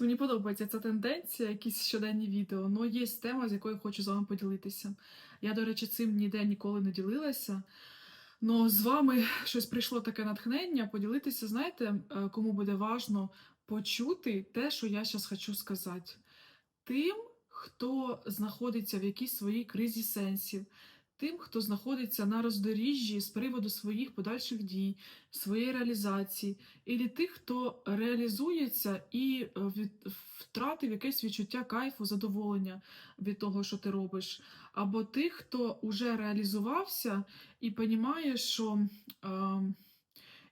Мені подобається ця тенденція, якісь щоденні відео. Ну, є тема, з якою хочу з вами поділитися. Я, до речі, цим ніде ніколи не ділилася. Ну, з вами щось прийшло таке натхнення поділитися, знаєте, е, кому буде важно почути те, що я зараз хочу сказати. Тим, хто знаходиться в якійсь своїй кризі сенсів, тим, хто знаходиться на роздоріжжі з приводу своїх подальших дій, своєї реалізації, і тих, хто реалізується і е, втратив якесь відчуття кайфу, задоволення від того, що ти робиш, або тих, хто вже реалізувався і розуміє, що е,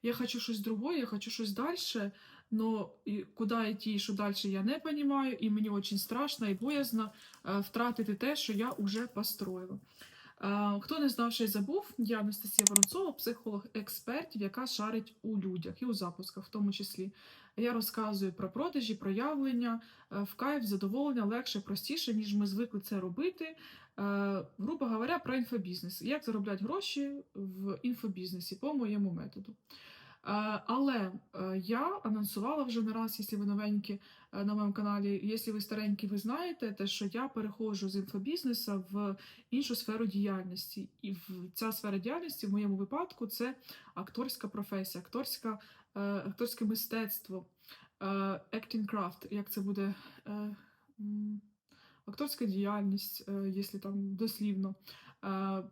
я хочу щось другое, я хочу щось далі. Но і куди йти, що далі я не розумію, і мені дуже страшно і боязно е, втратити те, що я вже построїла. Е, Хто не знав, що й забув, я Анастасія Воронцова, психолог експертів, яка шарить у людях і у запусках, в тому числі. Я розказую про продажі, проявлення, е, в кайф, задоволення легше, простіше, ніж ми звикли це робити. Е, Грубо говоря, про інфобізнес. Як заробляти гроші в інфобізнесі по моєму методу. Е, Але е, я анонсувала вже не раз, якщо ви новенькі е, на моєму каналі, якщо ви старенькі, ви знаєте, те, що я переходжу з інфобізнесу в іншу сферу діяльності. І в ця сфера діяльності в моєму випадку це акторська професія, акторська, акторське мистецтво, acting craft, як це буде. Акторська діяльність, якщо там дослівно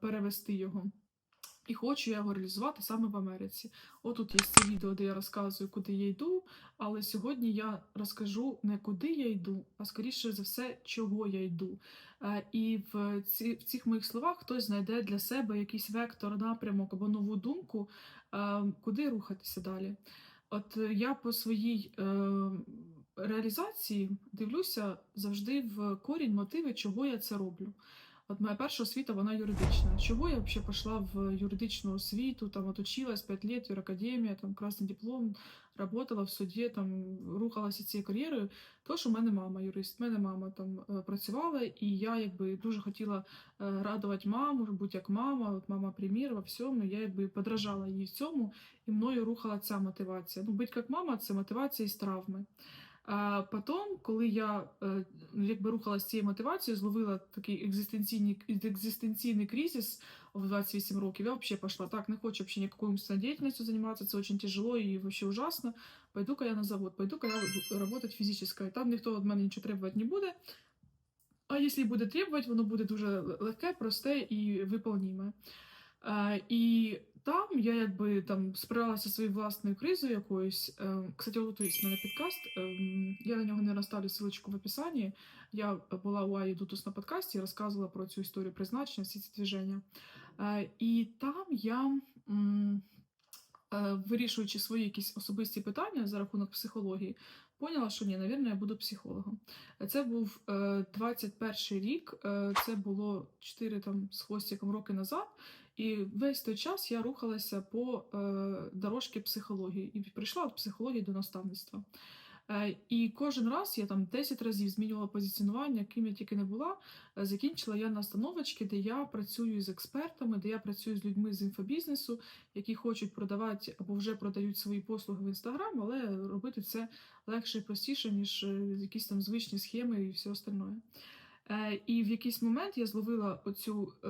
перевести його. І хочу я його реалізувати саме в Америці. Отут є це відео, де я розказую, куди я йду. Але сьогодні я розкажу не куди я йду, а скоріше за все, чого я йду. Е, І в, ці, в цих моїх словах хтось знайде для себе якийсь вектор, напрямок або нову думку, е, куди рухатися далі. От е, я по своїй реалізації дивлюся завжди в корінь мотиви, чого я це роблю. От моя перша освіта, вона юридична. Чого я взагалі пішла в юридичну освіту, там отучилась 5 лет, юракадемія, там красний диплом, работала в суді, там рухалася цією кар'єрою. То, що в мене мама юрист, в мене мама там е, працювала, і я якби дуже хотіла е, радувати маму, бути як мама, от мама примір во всьому. Я якби подражала їй в цьому, і мною рухала ця мотивація. Ну, бути як мама це мотивація із травми. А потім, коли я е, якби рухалася цією мотивацією, зловила такий екзистенційний, екзистенційний кризис в 28 років, я взагалі пішла так, не хочу взагалі ніякою деятельностью заниматься, це дуже тяжело і вообще ужасно. Пойду-ка я на завод, пойду-ка я работать фізично. Там ніхто від мене нічого требувати не буде. А якщо буде требувати, воно буде дуже легке, просте і виполніме. Е, І там я якби там справилася своєю власною кризою якоюсь. Е, Кстати, в мене підкаст. ем, Я на нього не розставлю ссылочку в описанні. Я була у Аї Дутус на подкасті і розказувала про цю історію призначення, всі ці движення. Е, І там я, е, вирішуючи свої якісь особисті питання за рахунок психології, поняла, що ні, навірно, я буду психологом. Це був е, 21 рік, е, це було 4 там з хвостиком роки назад. І весь той час я рухалася по е, дорожці психології і прийшла від психології до наставництва. Е, і кожен раз я там 10 разів змінювала позиціонування, ким я тільки не була. Е, Закінчила я на становочки, де я працюю з експертами, де я працюю з людьми з інфобізнесу, які хочуть продавати або вже продають свої послуги в інстаграм, але робити це легше і простіше, ніж якісь там звичні схеми і все остальне. Е, І в якийсь момент я зловила оцю е,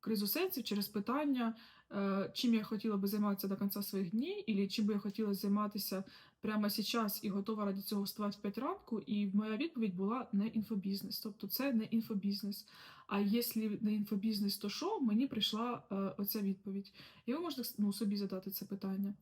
кризу сенсів через питання, е, чим я хотіла би займатися до кінця своїх днів, і чим би я хотіла займатися прямо зараз і готова ради цього вставати в 5 ранку. І моя відповідь була не інфобізнес. Тобто це не інфобізнес. А якщо не інфобізнес, то що? Мені прийшла оця відповідь. І ви можете ну, собі задати це питання.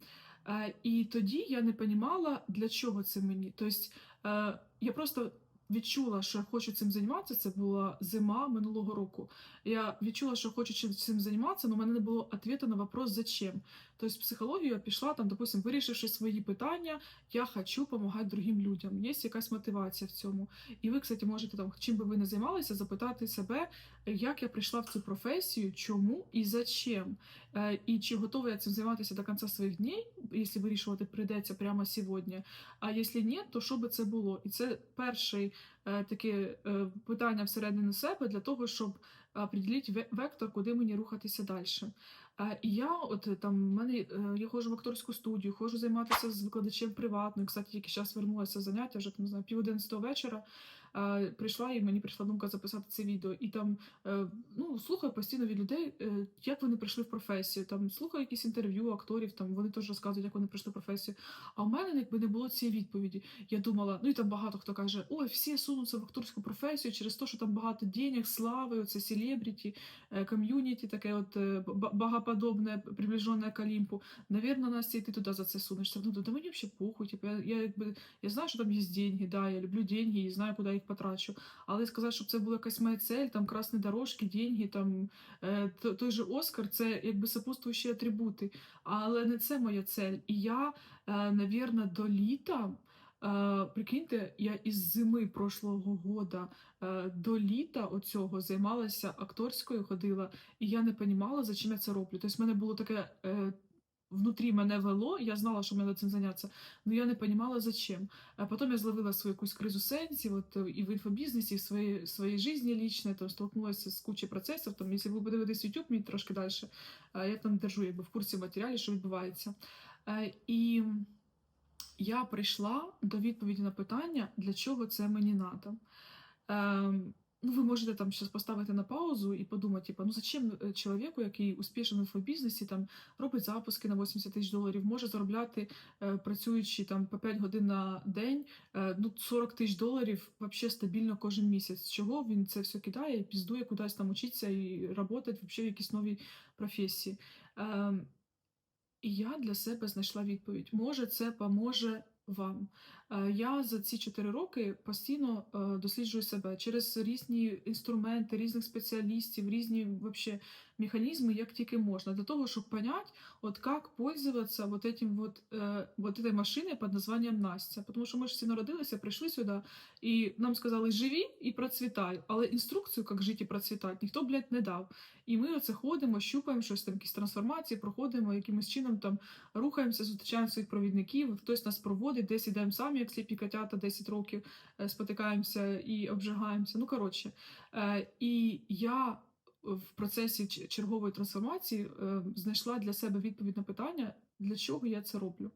І тоді я не розуміла, для чого це мені. Тобто я просто відчула, що хочу цим займатися. Це була зима минулого року. Я відчула, що хочу цим займатися, але в мене не було відповіді на вопрос зачем. Тобто в психологію я пішла там, допустим, вирішивши свої питання, я хочу допомагати другим людям. Є якась мотивація в цьому. І ви, кстати, можете там, чим би ви не займалися, запитати себе, як я прийшла в цю професію, чому і зачем. Е, І чи готова я цим займатися до кінця своїх днів, якщо вирішувати прийдеться прямо сьогодні. А якщо ні, то що би це було? І це перше е, таке е, питання всередині себе для того, щоб определити вектор, куди мені рухатися далі. Я от е, там в мене е, я ходжу в акторську студію, ходжу займатися з викладачем приватною. Кстати, тільки зараз вернулася заняття, вже там не знаю, пів вечора. Прийшла і мені прийшла думка записати це відео. І там е, ну слухаю постійно від людей, е, як вони прийшли в професію. Там слухаю якісь інтерв'ю акторів, там вони теж розказують, як вони прийшли в професію. А в мене якби не було цієї відповіді. Я думала, ну і там багато хто каже: ой, всі сунуться в акторську професію через те, що там багато денег, слави, оце селебріті, е, ком'юніті, таке от богоподобне, приближене к Олімпу. Навірно, Настя, ти туди за це сунешся. Ну, да мені взагалі похуй. Типу, я, я, якби, я знаю, що там є деньги, да, я люблю деньги і знаю, куди їх потрачу. Але сказати, щоб це була якась моя цель, там красні дорожки, деньги, там е, той же Оскар, це якби сопутствуючі атрибути. Але не це моя цель. І я, е, навірно, до літа. Е, прикиньте, я із зими прошлого года до літа оцього займалася акторською, ходила, і я не розуміла, за чим я це роблю. Тобто, в мене було таке. Е, Внутрі мене вело, я знала, що мені цим зайнятися, але я не розуміла, зачем. А потім я зловила свою якусь кризу сенсів, от, е, і в інфобізнесі, і в своїй, своїй житті лічної, там, столкнулася з кучою процесів. Там, якщо ви подивитесь YouTube, мені трошки далі, е, я там держу якби, в курсі матеріалів, що відбувається. Е, І я прийшла до відповіді на питання, для чого це мені надо. Ну, ви можете там зараз поставити на паузу і подумати, типу, ну зачем е, чоловіку, який успішний в інфобізнесі, там робить запуски на 80 тисяч доларів, може заробляти, е, працюючи там по 5 годин на день, е, ну 40 тисяч доларів вообще стабільно кожен місяць. Чого він це все кидає піздує кудись там учитися і працювати в якійсь новій професії. І я для себе знайшла відповідь. Може, це поможе вам. Е, Я за ці 4 роки постійно е, досліджую себе через різні інструменти, різних спеціалістів, різні вообще механізми, як тільки можна, для того, щоб понять, от як пользоваться вот этим вот, э, вот этой машиной под названием Настя. Тому що ми ж всі народилися, прийшли сюди, і нам сказали живі і процвітай, але інструкцію, як жити і процвітати, ніхто, блядь, не дав. І ми оце ходимо, щупаємо щось там, якісь трансформації, проходимо, якимось чином там рухаємося, зустрічаємо своїх провідників, хтось нас проводить, десь ідемо самі, як сліпі котята, 10 років е, спотикаємося і обжигаємося. Ну, коротше. Е, І я в процесі чергової трансформації е, знайшла для себе відповідь на питання, для чого я це роблю.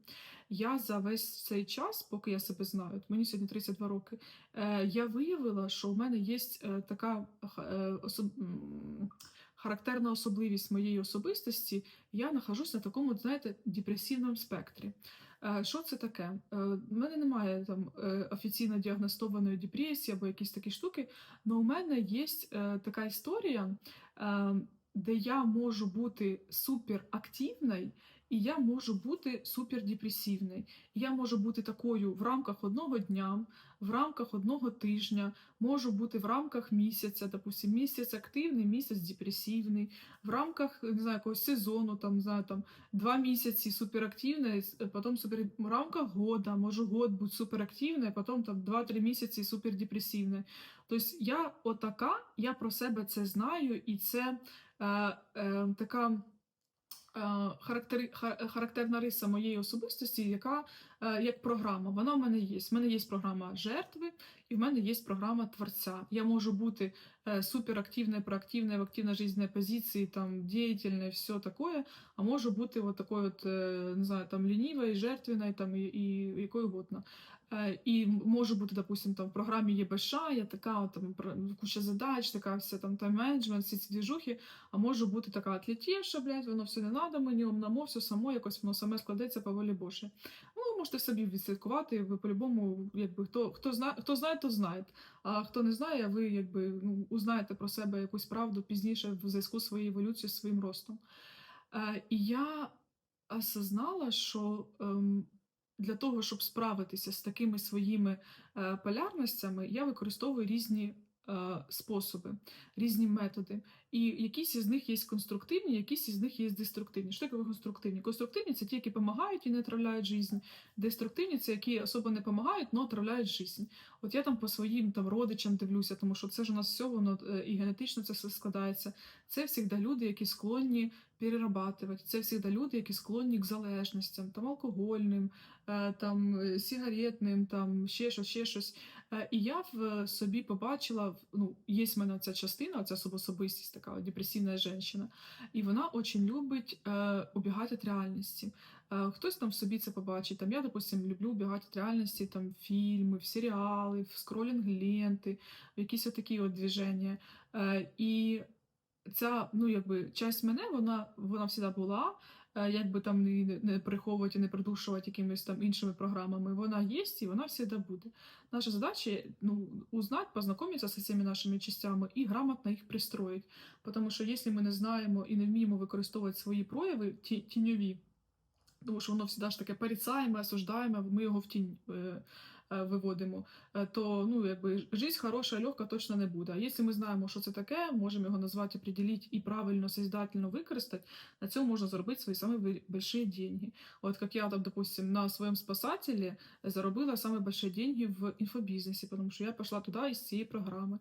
Я за весь цей час, поки я себе знаю, мені сьогодні 32 роки, я виявила, що в мене є така особ... характерна особливість моєї особистості. Я нахожусь на такому, знаєте, депресивному спектрі. Е, Що це таке? Е, У мене немає там е, офіційно діагностованої депресії або якісь такі штуки, але у мене є е, така історія, е, де я можу бути суперактивною, і я можу бути супердепресивною. Я можу бути такою в рамках одного дня, в рамках одного тижня, можу бути в рамках місяця, допустим, місяць активний, місяць депресивний, в рамках не знаю, якогось сезону, там, не знаю, там, два місяці суперактивна, потім супер... в рамках года, можу год бути суперактивна, потім там 2-3 місяці супердепресивна. Тобто я отака, я про себе це знаю, і це е, е, така. Е, Характери, ха- характерна риса моєї особистості, яка е, як програма. Вона в мене є. В мене є програма жертви, і в мене є програма творця. Я можу бути э, суперактивной, в активной жизненной позиции, там, деятельной, все такое, а можу бути вот такой вот, э, не знаю, там, лінівою, жертвенной, там, і, і якою угодно. Е, І можу бути, допустим, там, в програмі ЄБШ, я така, там, куча задач, така вся там тайм-менеджмент, всі ці двіжухи, а можу бути така атлетєша, блядь, воно все не надо мені, умнамо, все само, якось воно саме складеться по волі. Ну, ви можете собі відслідкувати, ви по-любому, якби, хто, хто, знає, хто знає, то знає. А хто не знає, ви якби ну, узнаєте про себе якусь правду пізніше в зв'язку з своєю еволюцією, своїм ростом. Е, і я осознала, що ем, для того, щоб справитися з такими своїми е, полярностями, я використовую різні способи, різні методи. І якісь із них є конструктивні, якісь із них є деструктивні. Що таке конструктивні? Конструктивні це ті, які допомагають і не отравляють життя. Деструктивні це які особо не допомагають, але отравляють життя. От я там по своїм там родичам дивлюся, тому що це ж у нас все воно е, і генетично це все складається. Це завжди люди, які склонні перерабатывать. Це завжди люди, які склонні к залежностям, там алкогольним, е, там е, сигаретним, там ще щось, ще щось. Е, І я в собі побачила, ну, є в мене ця частина, ця особистість, така депресивна жінка, і вона дуже любить е, убігати від реальності. Е, Хтось там в собі це побачить. Там я, допустим, люблю убігати від реальності, там фільми, в серіали, в скролінг ленти, в якісь отакі от движення. Е, І ця, ну, якби, часть мене, вона, вона завжди була. Е, Як би там не, приховувати, не придушувати якимись там іншими програмами, вона є і вона завжди буде. Наша задача ну, узнать, познайомитися з цими нашими частями і грамотно їх пристроїти. Тому що якщо ми не знаємо і не вміємо використовувати свої прояви ті, тіньові, тому що воно завжди ж таке порицаємо, осуждаємо, ми його в тінь е, виводимо, е, то ну, якби, життя хороша, легка точно не буде. А якщо ми знаємо, що це таке, можемо його назвати, определити і правильно, созидательно використати, на цьому можна заробити свої самі великі деньги. От як я, там, допустим, на своєму спасателі заробила самі великі деньги в інфобізнесі, тому що я пішла туди із цієї програми.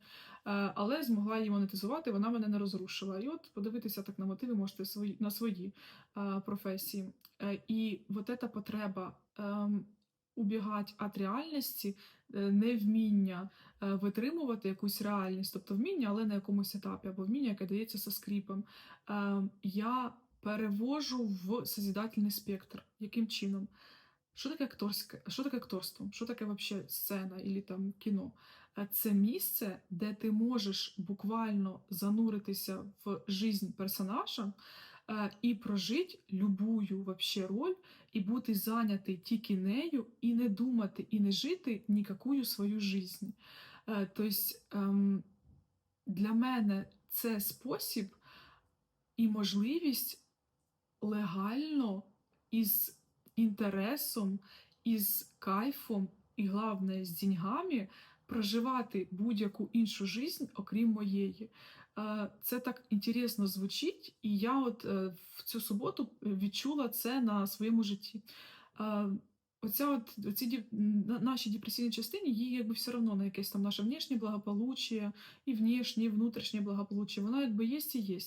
Е, Але змогла її монетизувати, вона мене не розрушила. І от подивитися так на мотиви можете свої, на свої е, професії. Е, І вот эта потреба ем, убігати від реальності, е, невміння е, витримувати якусь реальність, тобто вміння, але на якомусь етапі, або вміння, яке дається со скріпом, ем, я перевожу в созидательний спектр. Яким чином? Що таке акторське? Що таке акторство? Що таке вообще сцена і там кіно? Е, Це місце, де ти можеш буквально зануритися в жизнь персонажа е, і прожити любую вообще роль, і бути зайнятий тільки нею, і не думати, і не жити нікакую свою жизнь. Е, Тобто ем, для мене це спосіб і можливість легально із інтересом, із кайфом і, головне, з деньгами проживати будь-яку іншу жизнь, окрім моєї. Е, Це так інтересно звучить, і я от е, в цю суботу відчула це на своєму житті. Оця от, оці наші депресивні частині, їй якби все одно на якесь там наше внешнє благополуччя, і внешнє, і внутрішнє благополуччя, воно якби є і є.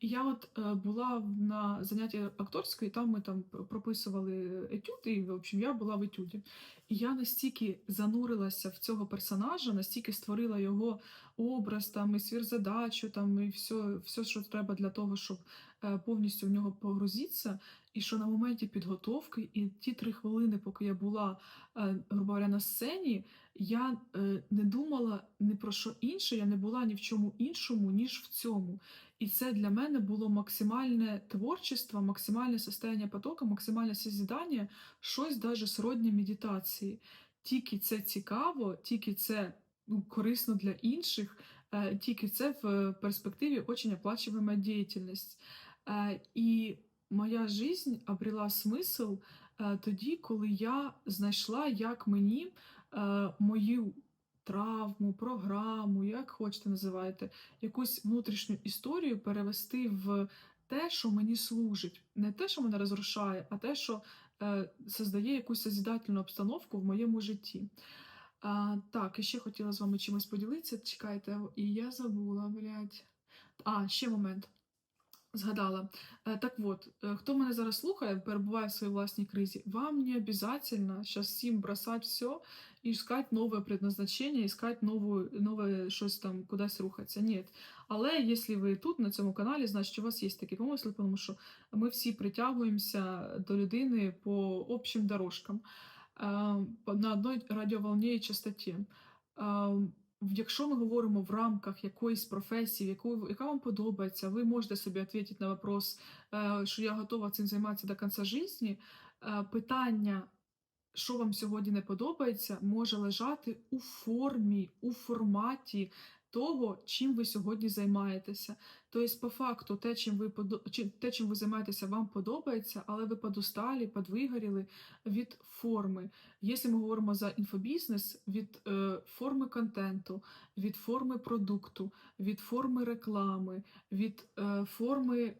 І я от е, була на занятті акторської, там ми там прописували етюд, і в общем, я була в етюді. І я настільки занурилася в цього персонажа, настільки створила його образ, там, і свірзадачу, там, і все, все, що треба для того, щоб е, повністю в нього погрузитися. І що на моменті підготовки, і ті три хвилини, поки я була, е, грубо говоря, на сцені, я е, не думала ні про що інше, я не була ні в чому іншому, ніж в цьому. І це для мене було максимальне творчество, максимальне состояння потоку, максимальне созідання, щось даже сродні медитації. Тільки це цікаво, тільки це ну, корисно для інших, е, тільки це в перспективі очень оплачуваема діяльність. І моя жизнь обрела смисл е, тоді, коли я знайшла, як мені е, мою травму, програму, як хочете називайте, якусь внутрішню історію перевести в те, що мені служить. Не те, що мене розрушає, а те, що е, создає якусь созидательну обстановку в моєму житті. А, так, і ще хотіла з вами чимось поділитися. Чекайте, і я забула, блядь. А, ще момент. Згадала. Е, Так от, е, хто мене зараз слухає, перебуває в своїй власній кризі, вам не обязательно зараз всім бросати все і шукати нове предназначення, іскати нову, нове щось там кудись рухатися. Ні. Але якщо ви тут, на цьому каналі, значить у вас є такі помисли, тому що ми всі притягуємося до людини по общим дорожкам е, на одній радіоволні частоті. Якщо ми говоримо в рамках якоїсь професії, яку, яка вам подобається, ви можете собі відповідати на вопрос, е, що я готова цим займатися до кінця життя. Е, Питання, що вам сьогодні не подобається, може лежати у формі, у форматі того, чим ви сьогодні займаєтеся. Тобто, по факту, те, чим ви те, чим ви займаєтеся, вам подобається, але ви подусталі, подвигоріли від форми. Якщо ми говоримо за інфобізнес, від е, форми контенту, від форми продукту, від форми реклами, від е, форми е,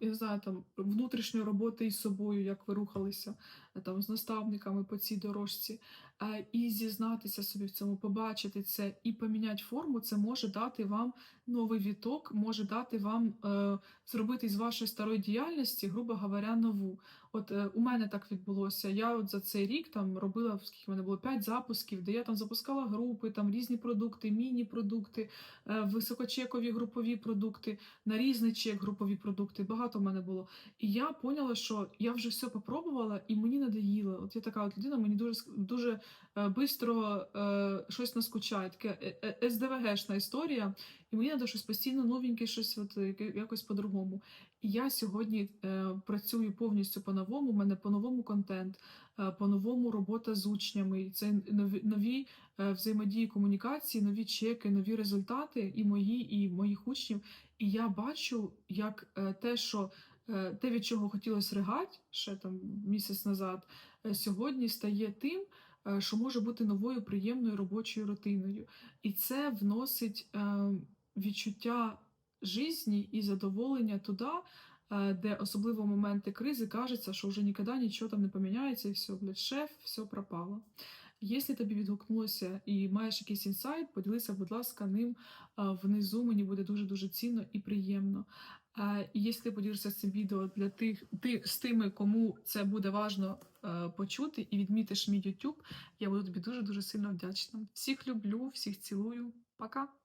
я не знаю, там, внутрішньої роботи із собою, як ви рухалися е, там, з наставниками по цій дорожці. Е, і зізнатися собі в цьому, побачити це і поміняти форму, це може дати вам новий віток, може дати вам е, зробити з вашої старої діяльності, грубо говоря, нову. От е, у мене так відбулося. Я от за цей рік там робила скільки мене було 5 запусків, де я там запускала групи, там різні продукти, міні-продукти, е, високочекові групові продукти, на різний чек групові продукти. Багато в мене було. І я поняла, що я вже все попробувала, і мені надоїло. От я така от людина, мені дуже дуже е, бистро е, щось наскучає. Таке е, е, СДВГшна історія, і мені треба щось постійно новеньке, щось от е, якось по-другому. І я сьогодні е, працюю повністю по-новому. У мене по-новому контент, е, по-новому робота з учнями. І Це нові, нові е, взаємодії комунікації, нові чеки, нові результати і мої, і моїх учнів. І я бачу, як е, те, що е, те, від чого хотілося ригати ще там місяць назад, е, сьогодні стає тим, е, що може бути новою приємною робочою рутиною. І це вносить е, відчуття житті і задоволення туди, е, де особливо моменти кризи кажеться, що вже ніколи нічого там не поміняється, і все, блядь, шеф, все пропало. Якщо тобі відгукнулося і маєш якийсь інсайт, поділися, будь ласка, ним е, внизу. Мені буде дуже-дуже цінно і приємно. Е, І якщо ти поділишся цим відео для тих, ти, з тими, кому це буде важно почути, і відмітиш мій YouTube, я буду тобі дуже-дуже сильно вдячна. Всіх люблю, всіх цілую. Пока!